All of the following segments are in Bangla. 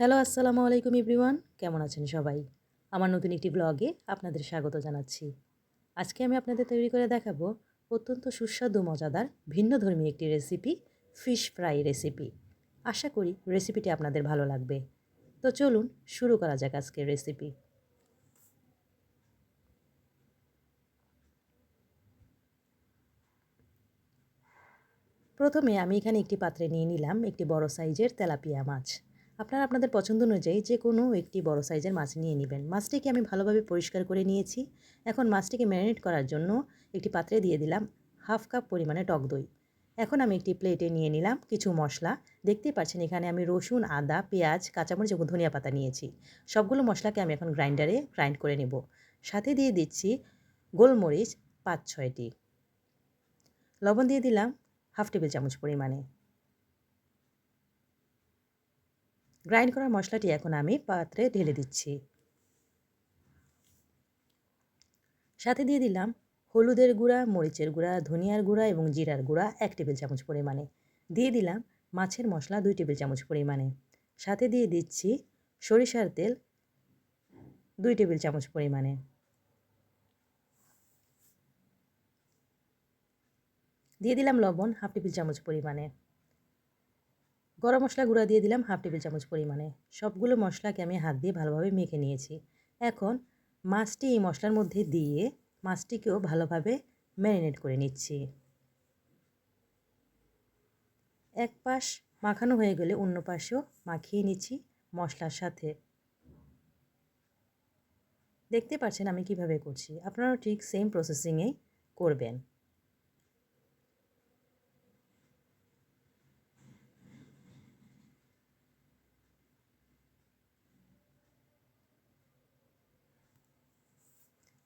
হ্যালো, আসসালামু আলাইকুম এভরিওয়ান। কেমন আছেন সবাই? আমার নতুন একটি ব্লগে আপনাদের স্বাগত জানাচ্ছি। আজকে আমি আপনাদের তৈরি করে দেখাবো অত্যন্ত সুস্বাদু, মজাদার, ভিন্ন ধর্মী একটি রেসিপি ফিশ ফ্রাই রেসিপি আশা করি রেসিপিটি আপনাদের ভালো লাগবে। তো চলুন শুরু করা যাক আজকের রেসিপি প্রথমে আমি এখানে একটি পাত্রে নিয়ে নিলাম একটি বড় সাইজের তেলাপিয়া মাছ। আপনারা আপনাদের পছন্দ অনুযায়ী যে কোনো একটি বড় সাইজের মাছ নিয়ে নেবেন। মাছটিকে আমি ভালোভাবে পরিষ্কার করে নিয়েছি। এখন মাছটিকে ম্যারিনেট করার জন্য একটি পাত্রে দিয়ে দিলাম হাফ কাপ পরিমাণে টক দই। এখন আমি একটি প্লেটে নিয়ে নিলাম কিছু মশলা। দেখতেই পাচ্ছেন এখানে আমি রসুন, আদা, পেঁয়াজ, কাঁচামরিচ এবং ধনিয়া পাতা নিয়েছি। সবগুলো মশলাকে আমি এখন গ্রাইন্ডারে গ্রাইন্ড করে নেব। সাথে দিয়ে দিচ্ছি গোলমরিচ পাঁচ ছয়টি। লবণ দিয়ে দিলাম হাফ টেবিল চামচ পরিমাণে। গ্রাইন্ড করা মশলাটি এখন আমি পাত্রে ঢেলে দিচ্ছি। সাথে দিয়ে দিলাম হলুদের গুঁড়া, মরিচের গুঁড়া, ধনিয়ার গুঁড়া এবং জিরার গুঁড়া এক টেবিল চামচ পরিমাণে। দিয়ে দিলাম মাছের মশলা দুই টেবিল চামচ পরিমাণে। সাথে দিয়ে দিচ্ছি সরিষার তেল দুই টেবিল চামচ পরিমাণে। দিয়ে দিলাম লবণ হাফ টেবিল চামচ পরিমাণে। গরম মশলা গুঁড়া দিয়ে দিলাম হাফ টেবিল চামচ পরিমাণে। সবগুলো মশলাকে আমি হাত দিয়ে ভালোভাবে মেখে নিয়েছি। এখন মাছটি এই মশলার মধ্যে দিয়ে মাছটিকেও ভালোভাবে ম্যারিনেট করে নিচ্ছি। এক পাশ মাখানো হয়ে গেলে অন্য পাশেও মাখিয়ে নিচ্ছি মশলার সাথে। দেখতে পাচ্ছেন আমি কীভাবে করছি। আপনারাও ঠিক সেম প্রসেসিংয়েই করবেন।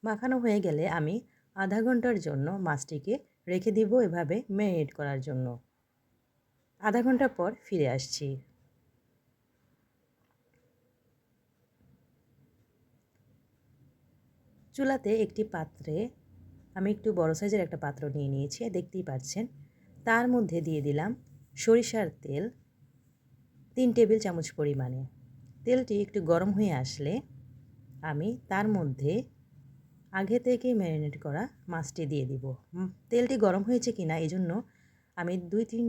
মাখানো হয়ে গেলে আমি আধা ঘণ্টার জন্য মাছটিকে রেখে দিব এভাবে ম্যারিনেট করার জন্য। আধা ঘণ্টা পর ফিরে আসছি। চুলাতে একটি পাত্রে আমি একটু বড় সাইজের একটা পাত্র নিয়ে নিয়েছি, দেখতেই পাচ্ছেন। তার মধ্যে দিয়ে দিলাম সরিষার তেল তিন টেবিল চামচ পরিমাণে। তেলটি একটু গরম হয়ে আসলে আমি তার মধ্যে আগে থেকে ম্যারিনেট করা মাছটি দিয়ে দিব। তেলটি গরম হয়েছে কি না এই জন্য আমি দুই তিন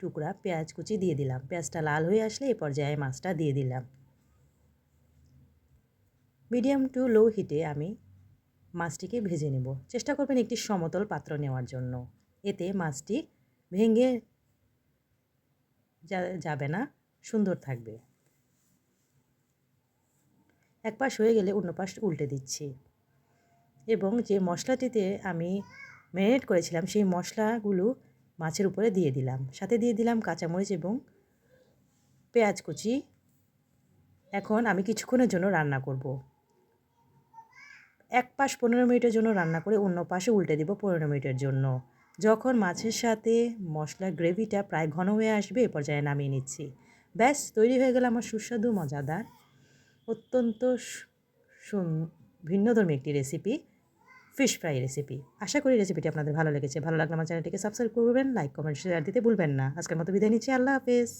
টুকরা পেঁয়াজ কুচি দিয়ে দিলাম। পেঁয়াজটা লাল হয়ে আসলে এ পর্যায়ে মাছটা দিয়ে দিলাম। মিডিয়াম টু লো হিটে আমি মাছটিকে ভেজে নেব। চেষ্টা করবেন একটি সমতল পাত্র নেওয়ার জন্য। এতে মাছটি ভেঙে যাবে না, সুন্দর থাকবে। এক পাশ হয়ে গেলে অন্য পাশ উল্টে দিচ্ছি। এবং যে মশলাটিতে আমি ম্যারিনেট করেছিলাম, সেই মশলাগুলো মাছের উপরে দিয়ে দিলাম। সাথে দিয়ে দিলাম কাঁচামরিচ এবং পেঁয়াজ কুচি। এখন আমি কিছুক্ষণের জন্য রান্না করব। এক পাশ পনেরো মিনিটের জন্য রান্না করে অন্য পাশে উল্টে দিব পনেরো মিনিটের জন্য। যখন মাছের সাথে মশলা গ্রেভিটা প্রায় ঘন হয়ে আসবে, এ পর্যায়ে নামিয়ে নিচ্ছি। ব্যাস, তৈরি হয়ে গেল আমার সুস্বাদু, মজাদার, অত্যন্ত ভিন্নধর্মী একটি রেসিপি ফিশ ফ্রাই রেসিপি আশা করি রেসিপিটি আপনাদের ভালো লেগেছে। ভালো লাগলে আমার চ্যানেলটিকে সাবস্ক্রাইব করবেন লাইক কমেন্ট শেয়ার দিতে ভুলবেন না। আজকের মতো বিদায় নিচ্ছি। আল্লাহ হাফেজ।